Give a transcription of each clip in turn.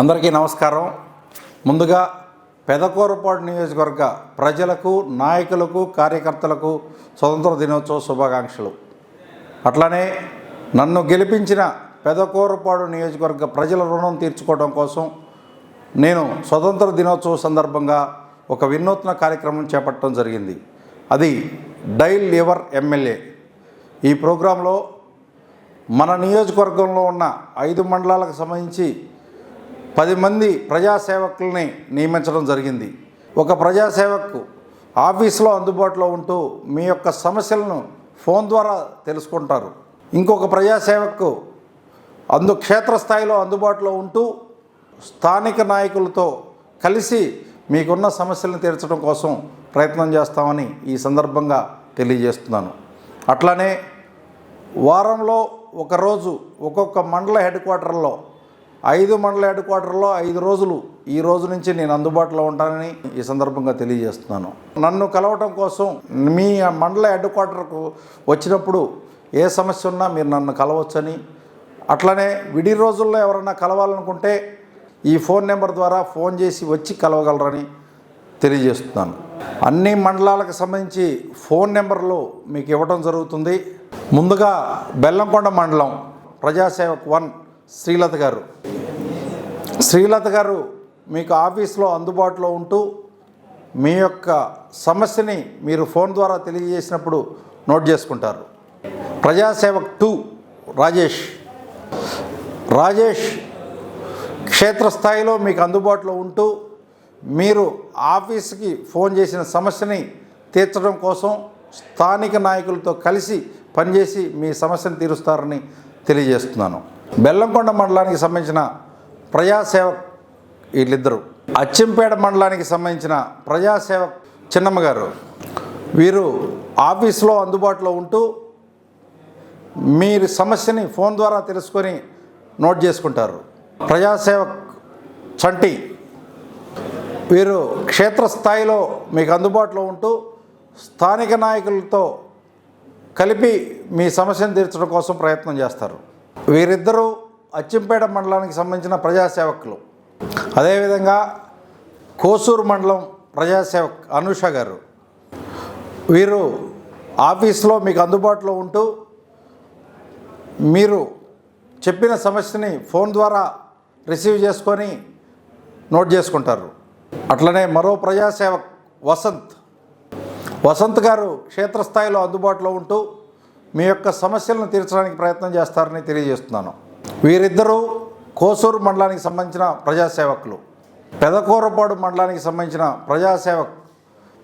అందరికీ నమస్కారం. ముందుగా పెదకూరపాడు నియోజకవర్గ ప్రజలకు నాయకులకు కార్యకర్తలకు స్వతంత్ర దినోత్సవ శుభాకాంక్షలు. అట్లానే నన్ను గెలిపించిన పెదకూరపాడు నియోజకవర్గ ప్రజల రుణం తీర్చుకోవడం కోసం నేను స్వతంత్ర దినోత్సవ సందర్భంగా ఒక వినూత్న కార్యక్రమం చేపట్టడం జరిగింది. అది డైల్ లివర్ ఎమ్మెల్యే. ఈ ప్రోగ్రాంలో మన నియోజకవర్గంలో ఉన్న ఐదు మండలాలకు సంబంధించి పది మంది ప్రజాసేవకుల్ని నియమించడం జరిగింది. ఒక ప్రజాసేవకు ఆఫీస్లో అందుబాటులో ఉంటూ మీ యొక్క సమస్యలను ఫోన్ ద్వారా తెలుసుకుంటారు. ఇంకొక ప్రజాసేవకు అందు క్షేత్రస్థాయిలో అందుబాటులో ఉంటూ స్థానిక నాయకులతో కలిసి మీకున్న సమస్యలను తీర్చడం కోసం ప్రయత్నం చేస్తామని ఈ సందర్భంగా తెలియజేస్తున్నాను. అట్లానే వారంలో ఒకరోజు ఒక్కొక్క మండల హెడ్ క్వార్టర్లో ఐదు మండల హెడ్ క్వార్టర్లో ఐదు రోజులు. ఈ రోజు నుంచి నేను అందుబాటులో ఉంటానని ఈ సందర్భంగా తెలియజేస్తున్నాను. నన్ను కలవటం కోసం మీ మండల హెడ్ క్వార్టర్కు వచ్చినప్పుడు ఏ సమస్య ఉన్నా మీరు నన్ను కలవచ్చని అట్లనే విడి రోజుల్లో ఎవరన్నా కలవాలనుకుంటే ఈ ఫోన్ నెంబర్ ద్వారా ఫోన్ చేసి వచ్చి కలవగలరని తెలియజేస్తున్నాను. అన్ని మండలాలకు సంబంధించి ఫోన్ నెంబర్లు మీకు ఇవ్వడం జరుగుతుంది. ముందుగా బెల్లంకొండ మండలం ప్రజాసేవక్ వన్ శ్రీలత గారు. శ్రీలత గారు మీకు ఆఫీస్లో అందుబాటులో ఉంటూ మీ యొక్క సమస్యని మీరు ఫోన్ ద్వారా తెలియజేసినప్పుడు నోట్ చేసుకుంటారు. ప్రజాసేవక్ టూ రాజేష్. రాజేష్ క్షేత్రస్థాయిలో మీకు అందుబాటులో ఉంటూ మీరు ఆఫీస్కి ఫోన్ చేసిన సమస్యని తీర్చడం కోసం స్థానిక నాయకులతో కలిసి పనిచేసి మీ సమస్యను తీరుస్తారని తెలియజేస్తున్నాను. బెల్లంకొండ మండలానికి సంబంధించిన ప్రజాసేవక్ వీళ్ళిద్దరు. అచ్చంపేట మండలానికి సంబంధించిన ప్రజాసేవక్ చిన్నమ్మ గారు వీరు ఆఫీస్లో అందుబాటులో ఉంటూ మీరు సమస్యని ఫోన్ ద్వారా తెలుసుకొని నోట్ చేసుకుంటారు. ప్రజాసేవక్ చంటి వీరు క్షేత్రస్థాయిలో మీకు అందుబాటులో ఉంటూ స్థానిక నాయకులతో కలిపి మీ సమస్యను తీర్చడం కోసం ప్రయత్నం చేస్తారు. వీరిద్దరూ అచ్చంపేట మండలానికి సంబంధించిన ప్రజాసేవకులు. అదేవిధంగా కోసూరు మండలం ప్రజాసేవక్ అనూష గారు. వీరు ఆఫీస్లో మీకు అందుబాటులో ఉంటూ మీరు చెప్పిన సమస్యని ఫోన్ ద్వారా రిసీవ్ చేసుకొని నోట్ చేసుకుంటారు. అట్లనే మరో ప్రజాసేవక్ వసంత్. వసంత్ గారు క్షేత్రస్థాయిలో అందుబాటులో ఉంటూ మీ యొక్క సమస్యలను తీర్చడానికి ప్రయత్నం చేస్తారని తెలియజేస్తున్నాను. వీరిద్దరూ కోసూరు మండలానికి సంబంధించిన ప్రజాసేవకులు. పెదకూరపాడు మండలానికి సంబంధించిన ప్రజాసేవక్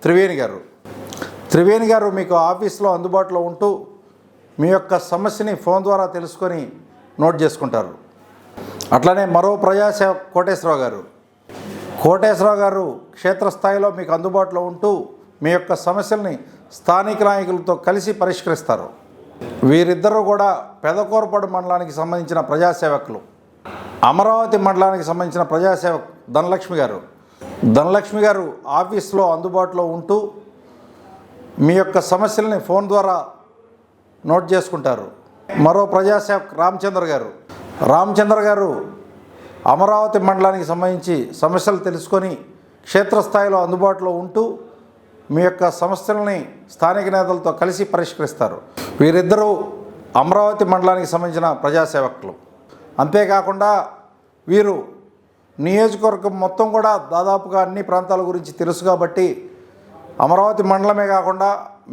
త్రివేణి గారు. త్రివేణి గారు మీకు ఆఫీస్లో అందుబాటులో ఉంటూ మీ యొక్క సమస్యని ఫోన్ ద్వారా తెలుసుకొని నోట్ చేసుకుంటారు. అట్లనే మరో ప్రజాసేవ కోటేశ్వరరావు గారు. కోటేశ్వరరావు గారు క్షేత్రస్థాయిలో మీకు అందుబాటులో ఉంటూ మీ యొక్క సమస్యల్ని స్థానిక నాయకులతో కలిసి పరిష్కరిస్తారు. వీరిద్దరూ కూడా పెదకూరపాడు మండలానికి సంబంధించిన ప్రజాసేవకులు. అమరావతి మండలానికి సంబంధించిన ప్రజాసేవక్ ధనలక్ష్మి గారు. ధనలక్ష్మి గారు ఆఫీస్లో అందుబాటులో ఉంటూ మీ యొక్క సమస్యల్ని ఫోన్ ద్వారా నోట్ చేసుకుంటారు. మరో ప్రజాసేవక్ రామచంద్ర గారు. రామచంద్ర గారు అమరావతి మండలానికి సంబంధించి సమస్యలు తెలుసుకొని క్షేత్రస్థాయిలో అందుబాటులో ఉంటూ మీ యొక్క సమస్యలని స్థానిక నేతలతో కలిసి పరిష్కరిస్తారు. వీరిద్దరూ అమరావతి మండలానికి సంబంధించిన ప్రజాసేవకులు. అంతేకాకుండా వీరు నియోజకవర్గం మొత్తం కూడా దాదాపుగా అన్ని ప్రాంతాల గురించి తెలుసు కాబట్టి అమరావతి మండలమే కాకుండా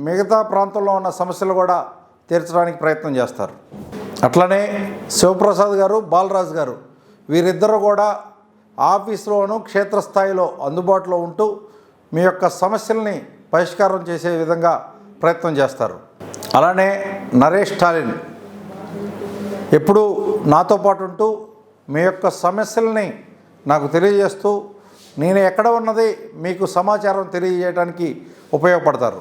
మిగతా ప్రాంతంలో ఉన్న సమస్యలు కూడా తీర్చడానికి ప్రయత్నం చేస్తారు. అట్లనే శివప్రసాద్ గారు బాలరాజు గారు వీరిద్దరూ కూడా ఆఫీస్లోనూ క్షేత్రస్థాయిలో అందుబాటులో ఉంటూ మీ యొక్క సమస్యల్ని పరిష్కారం చేసే విధంగా ప్రయత్నం చేస్తారు. అలానే నరేష్ స్టాలిన్. ఎప్పుడూ నాతో పాటు ఉంటూ మీ యొక్క సమస్యల్ని నాకు తెలియజేస్తూ నేను ఎక్కడ ఉన్నది మీకు సమాచారం తెలియజేయడానికి ఉపయోగపడతారు.